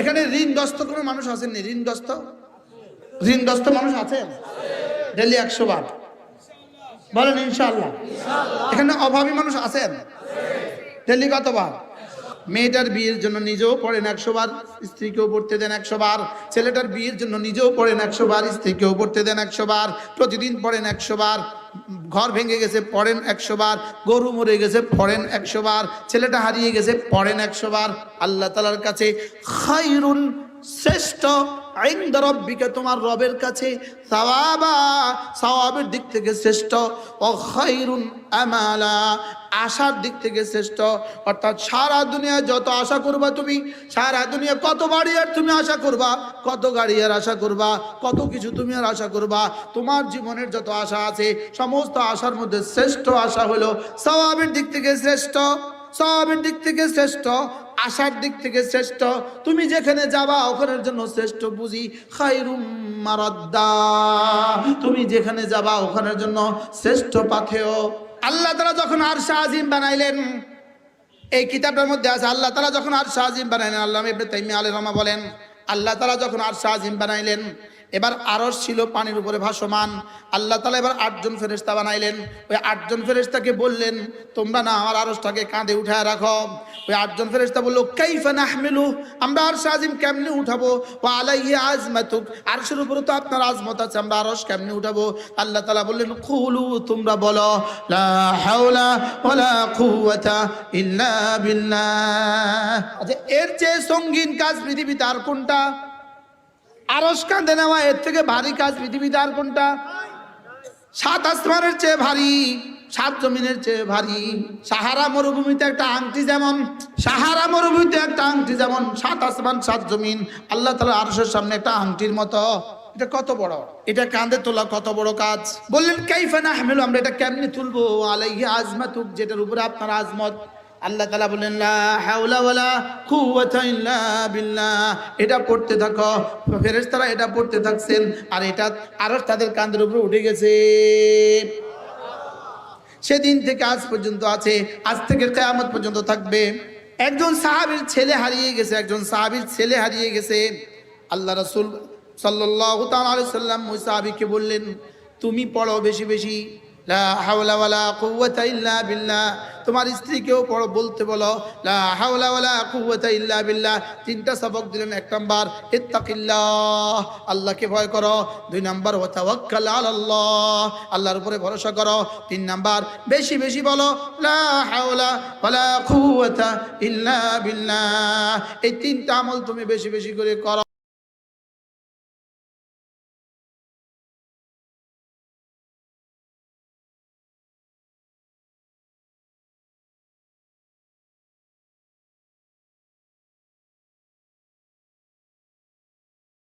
এখানে ঋণগ্রস্ত কোনো মানুষ আছেননি ঋণগ্রস্ত? ঋণগ্রস্ত মানুষ আছেন? ডেলি একশো বার। বলেন ইনশাল্লাহ এখানে অভাবী মানুষ আছেন? ডেলি কতবার? মেয়েটার বিয়ের জন্য নিজেও পড়েন একশো বার, স্ত্রীকেও পড়তে দেন একশো বার, ছেলেটার বিয়ের জন্য নিজেও পড়েন একশো বার, স্ত্রীকেও পড়তে দেন একশো বার, প্রতিদিন পড়েন একশো বার ঘর ভেঙে গেছে, পড়েন একশো বার। গরু মরে গেছে, পড়েন একশো বার। ছেলেটা হারিয়ে গেছে, পড়েন একশো বার। আল্লাহ তালার কাছে খাইরুন শ্রেষ্ঠ আইন্দা রব্বিকা তোমার রবের কাছে সাওয়াবা দিক থেকে শ্রেষ্ঠ। ও খাইরুন আমালা আশার দিক থেকে শ্রেষ্ঠ। অর্থাৎ সারা দুনিয়া যত আশা করবা তুমি, সারা দুনিয়া কত বাড়ি আর তুমি আশা করবা, কত গাড়ি আর আশা করবা, কত কিছু তুমি আর আশা করবা। তোমার জীবনের যত আশা আছে, সমস্ত আশার মধ্যে শ্রেষ্ঠ আশা হলো সওয়াবের দিক থেকে শ্রেষ্ঠ সওয়াবের দিক থেকে শ্রেষ্ঠ, আশার দিক থেকে শ্রেষ্ঠ। তুমি যেখানে যাবা, ওখানের জন্য শ্রেষ্ঠ বুঝি তুমি যেখানে যাবা, ওখানের জন্য শ্রেষ্ঠ পাথেয়। আল্লাহ তারা যখন আর আজিম বানাইলেন, এই কিতাবটার মধ্যে আছে, আল্লাহ তারা যখন আর আজিম বানাইলেন, আল্লাহ ইবনে বলেন, আল্লাহ তারা যখন আর আজিম বানাইলেন এবার আরস ছিল পানির উপরে ভাসমান। আল্লাহ তালা এবার আটজন ফেরেস্তা বানাইলেন। ওই আটজন ফেরেস্তাকে বললেন, তোমরা না আমার আরসটাকে কাঁধে উঠায় রাখো। ওই আটজন ফেরেস্তা বলল, কাইফা নাহমিলু? আমরা আর আজিম কেমনে উঠাবো? ও আলাইহি আজমাতুক? আরশের উপরে তো আপনার আজমত আছে, আমরা আরস কেমনে উঠাবো? আল্লাহ তালা বললেন খুলু তোমরা বলো, লা হাওলা আচ্ছা এর চেয়ে সঙ্গীন কাজ পৃথিবীতে আর কোনটা? আরস কাঁধে নেওয়া এর থেকে ভারী কাজ পৃথিবীতে আর কোনটা? সাত আসমানের চেয়ে ভারী, সাত জমিনের চেয়ে ভারী। সাহারা মরুভূমিতে একটা আংটি যেমন, সাহারা মরুভূমিতে একটা আংটি যেমন, সাত আসমান, সাত জমিন, আল্লাহ তালা আরশের সামনে একটা আংটির মতো। এটা কত বড়? এটা কাঁধে তোলা কত বড় কাজ? বললেন কাইফানা হামিলু আমরা এটা কেমনি তুলবো? আলাইহি আজমাতুক, যেটার উপরে আপনার আজমত। আল্লাহ তালা বিল্লাহ। এটা পড়তে থাকো। ফেরেশতারা এটা পড়তে থাকছেন, আর এটা আরও তাদের কাঁধের উপরে উঠে গেছে। সেদিন থেকে আজ পর্যন্ত আছে, আজ থেকে কেয়ামত পর্যন্ত থাকবে। একজন সাহাবীর ছেলে হারিয়ে গেছে, একজন সাহাবীর ছেলে হারিয়ে গেছে। আল্লাহ রাসূল আলাইহি সাল্লাম ওই সাহাবীকে বললেন, তুমি পড়ো বেশি বেশি। তোমার স্ত্রীকেও পড়ো বলতে বলো ইল্লা বিল্লাহ। তিনটা সবক দিলেন, এক নাম্বার আল্লাহকে ভয় করো। দুই নাম্বার ওয়া তাওয়াক্কাল আলাল্লাহ। আল্লাহর উপরে ভরসা করো। তিন নাম্বার, বেশি বেশি বলো, লা হাওলা ওয়ালা কুওয়াতা ইল্লা বিল্লাহ। এই তিনটা আমল তুমি বেশি বেশি করে করো।